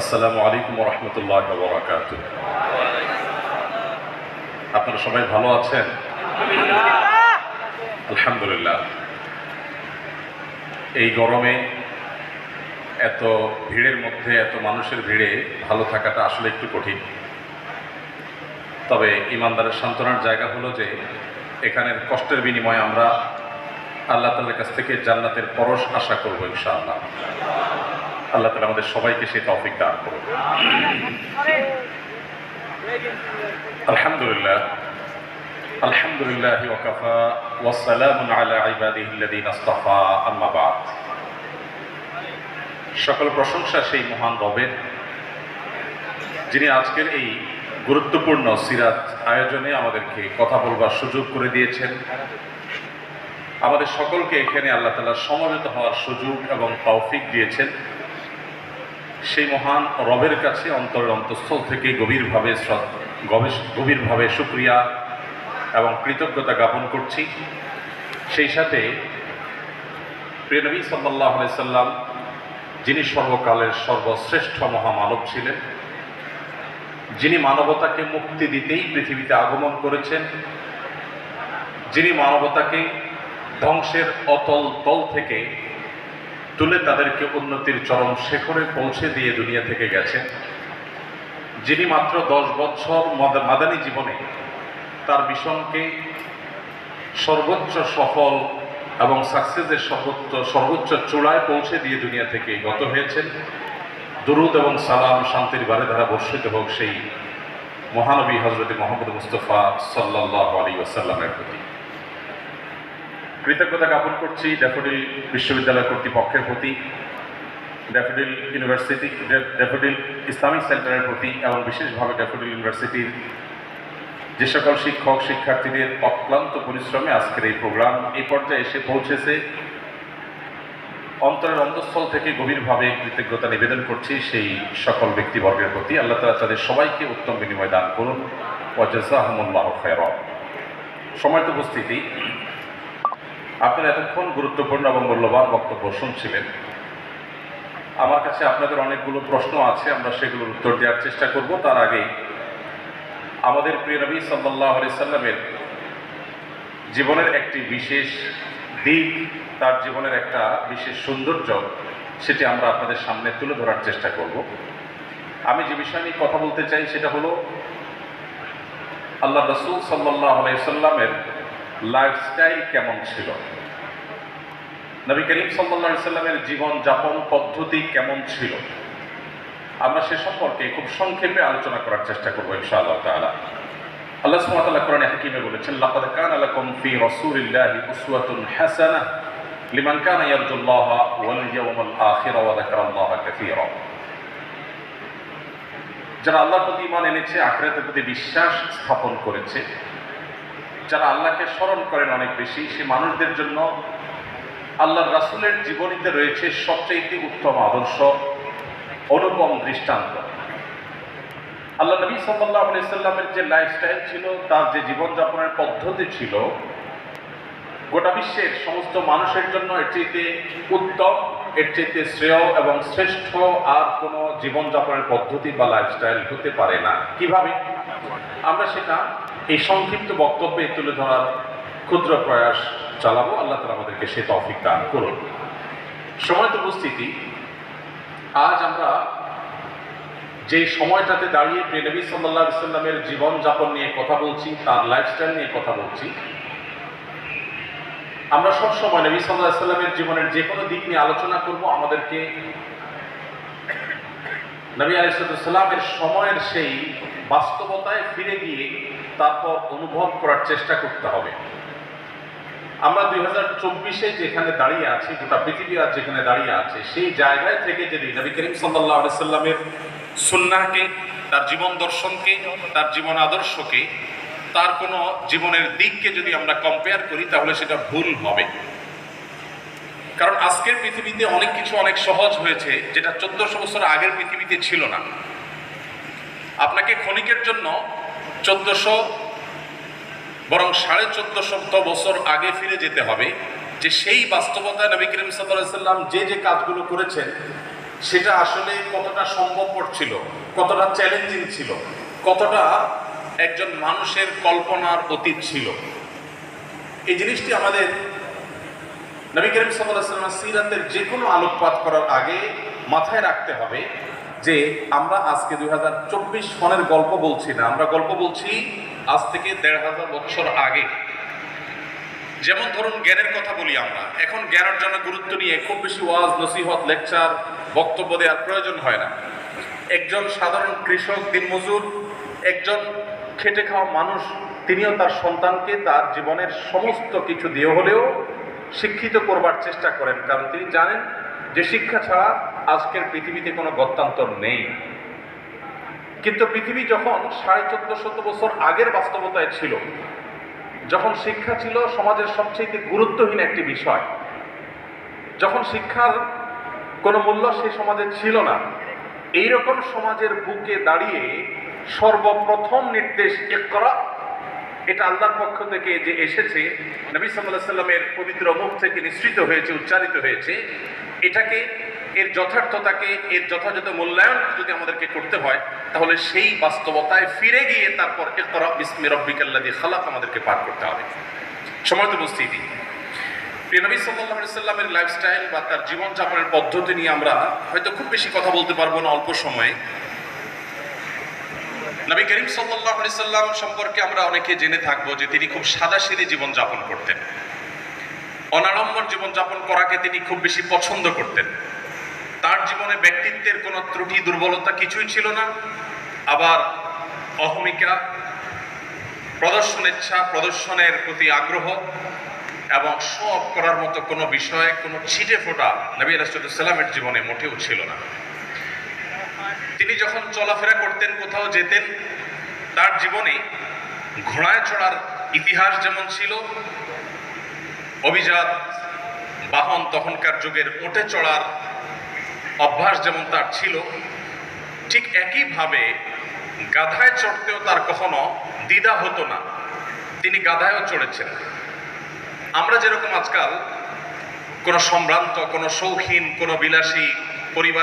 আসসালামু আলাইকুম রহমতুল্লাহ বরাকাত আপনারা সবাই ভালো আছেন? আলহামদুলিল্লাহ। এই গরমে এত ভিড়ের মধ্যে, এত মানুষের ভিড়ে ভালো থাকাটা আসলে একটু কঠিন। তবে ইমানদারের সান্ত্বনার জায়গা হলো যে, এখানের কষ্টের বিনিময়ে আমরা আল্লাহ তাল্লার কাছ থেকে জান্নাতের পরশ আশা করব ইনশাআল্লাহ। আল্লাহ তালা আমাদের সবাইকে সেই তৌফিক দান করুন আলহামদুলিল্লাহ। সকল প্রশংসা সেই মহান রবের, যিনি আজকের এই গুরুত্বপূর্ণ সিরাত আয়োজনে আমাদেরকে কথা বলবার সুযোগ করে দিয়েছেন। আমাদের সকলকে এখানে আল্লাহ তালা সমবেত হওয়ার সুযোগ এবং তৌফিক দিয়েছেন। সেই মহান রবের কাছে অন্তরের অন্তঃস্থল থেকে গভীরভাবে গভীরভাবে সুক্রিয়া এবং কৃতজ্ঞতা জ্ঞাপন করছি। সেই সাথে প্রিয় নবী সাল্লাহ সাল্লাম, যিনি সর্বকালের সর্বশ্রেষ্ঠ মহামানব ছিলেন, যিনি মানবতাকে মুক্তি দিতেই পৃথিবীতে আগমন করেছেন, যিনি মানবতাকে ধ্বংসের অতল তল থেকে তুলে তাদেরকে উন্নতির চরম শেখরে পৌঁছে দিয়ে দুনিয়া থেকে গেছেন। যিনি মাত্র দশ বছর মাদানী জীবনে তার মিশনকে সর্বোচ্চ সফল এবং সাকসেসের সর্বোচ্চ সর্বোচ্চ চূড়ায় পৌঁছে দিয়ে দুনিয়া থেকে গত হয়েছেন। দুরুদ এবং সালাম শান্তির বারে ধারা বর্ষিত হোক সেই মহানবী হজরত মোহাম্মদ মুস্তফা সাল্লাহ আলী ওসাল্লামের প্রতি। কৃতজ্ঞতা জ্ঞাপন করছি ড্যাফোডিল বিশ্ববিদ্যালয় কর্তৃপক্ষের প্রতি, ড্যাফোডিল ইউনিভার্সিটি ড্যাফোডিল ইসলামিক সেন্টারের প্রতি এবং বিশেষভাবে ড্যাফোডিল ইউনিভার্সিটির যে সকল শিক্ষক, শিক্ষার্থীদের অক্লান্ত পরিশ্রমে আজকের এই প্রোগ্রাম এই পর্যায়ে এসে পৌঁছেছে। অন্তরের অন্তঃস্থল থেকে গভীরভাবে কৃতজ্ঞতা নিবেদন করছি সেই সকল ব্যক্তিবর্গের প্রতি। আল্লাহ তালা তাদের সবাইকে উত্তম বিনিময় দান করুন। ওয়াজাজাহমুল্লাহ খের সময় উপস্থিতি। আপনারা এতক্ষণ গুরুত্বপূর্ণ এবং মূল্যবান বক্তব্য শুনছিলেন। আমার কাছে আপনাদের অনেকগুলো প্রশ্ন আছে, আমরা সেগুলোর উত্তর দেওয়ার চেষ্টা করব। তার আগে আমাদের প্রিয় নবী সাল্লাহ সাল্লামের জীবনের একটি বিশেষ দিক, তার জীবনের একটা বিশেষ সৌন্দর্য, সেটি আমরা আপনাদের সামনে তুলে ধরার চেষ্টা করব। আমি যে বিষয় নিয়ে কথা বলতে চাই, সেটা হলো আল্লাহ রসুল সাল্লাহ আলাইসাল্লামের লাইফস্টাইল কেমন ছিল? নবী করিম সাল্লা সাল্লামের জীবন যাপন পদ্ধতি কেমন ছিল? আমরা সে সম্পর্কে খুব সংক্ষেপে আলোচনা করার চেষ্টা করব ইনশাআল্লাহ তাআলা। আল্লাহ তাআলা কোরআনে হাকিমে বলেছেন, লাকাদ কানা লাকুম ফি রাসূলিল্লাহি উসওয়াতুন হাসানাহ লিমান কানা ইয়ারজুল্লাহা ওয়াল ইয়াওমাল আখির ওয়া যাকারাল্লাহা কাসীরা। যারা আল্লাহর প্রতি ঈমান এনেছে, আখিরাতের প্রতি বিশ্বাস স্থাপন করেছে যারা আল্লাহকে স্মরণ করেন অনেক বেশি সে মানুষদের জন্য আল্লাহর রাসুলের জীবনীতে রয়েছে সবচেয়ে উত্তম আদর্শ, অনুপম দৃষ্টান্ত। আল্লাহ নবী সাল্লাহ সাল্লামের যে লাইফস্টাইল ছিল, তার যে জীবনযাপনের পদ্ধতি ছিল, গোটা বিশ্বের সমস্ত মানুষের জন্য এর চাইতে উত্তম, এর চাইতে শ্রেয় এবং শ্রেষ্ঠ আর কোনো জীবনযাপনের পদ্ধতি বা লাইফস্টাইল হতে পারে না। কীভাবে? আমরা সেটা এই সংক্ষিপ্ত বক্তব্যে তুলে ধরার ক্ষুদ্র প্রয়াস চালাবো। আল্লাহ তালা আমাদেরকে সে তৌফিক দান করুন। সময় উপস্থিতি, আজ আমরা যে সময়টাতে দাঁড়িয়ে প্রেনবী সাল্লাহ সাল্লামের জীবনযাপন নিয়ে কথা বলছি, তার লাইফস্টাইল নিয়ে কথা বলছি, আমরা সব সময় নবী সাল্লাহ জীবনের যে কোনো দিক নিয়ে আলোচনা করব। আমাদেরকে নবী আলিসাল্লামের সময়ের সেই বাস্তবতায় ফিরে গিয়ে তারপর অনুভব করার চেষ্টা করতে হবে। আমরা দুই হাজার চব্বিশে যেখানে দাঁড়িয়ে আছি, গোটা পৃথিবী আজ যেখানে দাঁড়িয়ে আছে, সেই জায়গায় থেকে যদি নবী করিম সাল্লাহ সাল্লামের তার জীবন দর্শনকে, তার জীবন আদর্শকে, তার কোনো জীবনের দিককে যদি আমরা কম্পেয়ার করি, তাহলে সেটা ভুল হবে। কারণ আজকের পৃথিবীতে অনেক কিছু অনেক সহজ হয়েছে, যেটা চোদ্দশো বছর আগের পৃথিবীতে ছিল না। আপনাকে ক্ষণিকের জন্য চোদ্দশো বরং সাড়ে চোদ্দশত বছর আগে ফিরে যেতে হবে যে সেই বাস্তবতায় নবী করিম সাল্লাম যে যে কাজগুলো করেছেন, সেটা আসলে কতটা সম্ভবপর ছিল, কতটা চ্যালেঞ্জিং ছিল, কতটা একজন মানুষের কল্পনার অতীত ছিল। এই জিনিসটি আমাদের নবী করিম সাল্লাহ সিরাতের যে কোনো আলোকপাত করার আগে মাথায় রাখতে হবে যে আমরা আজকে দুই হাজার চব্বিশ সনের গল্প বলছি না, আমরা গল্প বলছি আজ থেকে দেড় হাজার বছর আগে। যেমন ধরুন জ্ঞানের কথা বলি আমরা, এখন জ্ঞান অর্জনের গুরুত্ব নিয়ে খুব বেশি ওয়াজ, নসিহত, লেকচার, বক্তব্য দেওয়ার প্রয়োজন হয় না। একজন সাধারণ কৃষক, দিনমজুর, একজন খেটে খাওয়া মানুষ, তিনিও তার সন্তানকে তার জীবনের সমস্ত কিছু দিয়ে হলেও শিক্ষিত করবার চেষ্টা করেন, কারণ তিনি জানেন যে শিক্ষা ছাড়া আজকের পৃথিবীতে কোনো গত্যান্তর নেই। কিন্তু পৃথিবী যখন সাড়ে চোদ্দ শত বছর আগের বাস্তবতায় ছিল, যখন শিক্ষা ছিল সমাজের সবচেয়ে গুরুত্বহীন একটি বিষয়, যখন শিক্ষার কোনো মূল্য সে সমাজে ছিল না এই রকম সমাজের বুকে দাঁড়িয়ে সর্বপ্রথম নির্দেশ করা এটা আল্লাহর পক্ষ থেকে যে এসেছে, নবী সাল্লাহ সাল্লামের পবিত্র মুখ থেকে নিঃসৃত হয়েছে, উচ্চারিত হয়েছে, এটাকে, এর যথার্থতাকে, এর যথাযথ মূল্যায়ন যদি আমাদেরকে করতে হয়, তাহলে সেই বাস্তবতায় ফিরে গিয়ে তারপর একরা বিসমি রব্বিকাল্লাদি খালাক আমাদেরকে পার করতে হবে। সময় তো উপস্থিতি। প্রিয় নবী সাল্লাহ সাল্লামের লাইফস্টাইল বা তার জীবনযাপনের পদ্ধতি নিয়ে আমরা হয়তো খুব বেশি কথা বলতে পারব না অল্প সময়ে। নবী করিম সাল্লাহ সাল্লাম সম্পর্কে আমরা অনেকে জেনে থাকব যে তিনি খুব সাদাসিধে জীবনযাপন করতেন। অনাড়ম্বর জীবনযাপন করাকে তিনি খুব বেশি পছন্দ করতেন। তার জীবনে ব্যক্তিত্বের কোনো ত্রুটি, দুর্বলতা কিছুই ছিল না। আবার অহমিকা প্রদর্শন ইচ্ছা, প্রদর্শনের প্রতি আগ্রহ এবং সব করার মতো কোনো বিষয়ে কোনো ছিটে ফোটা নবী রাষ্ট্রসাল্লামের জীবনে মোটেও ছিল না। তিনি যখন চলাফেরা করতেন, কোথাও যেতেন, তার জীবনে ঘোড়ায় চড়ার ইতিহাস যেমন ছিল, অভিজাত বাহন তখনকার যুগের ওটে চড়ার অভ্যাস যেমন তার ছিল, ঠিক একইভাবে গাধায় চড়তেও তার কখনো দ্বিধা হতো না। তিনি গাধায়ও চড়েছেন। আমরা যেরকম আজকাল কোনো সম্ভ্রান্ত, কোনো শৌখিন, কোনো বিলাসী পরিবার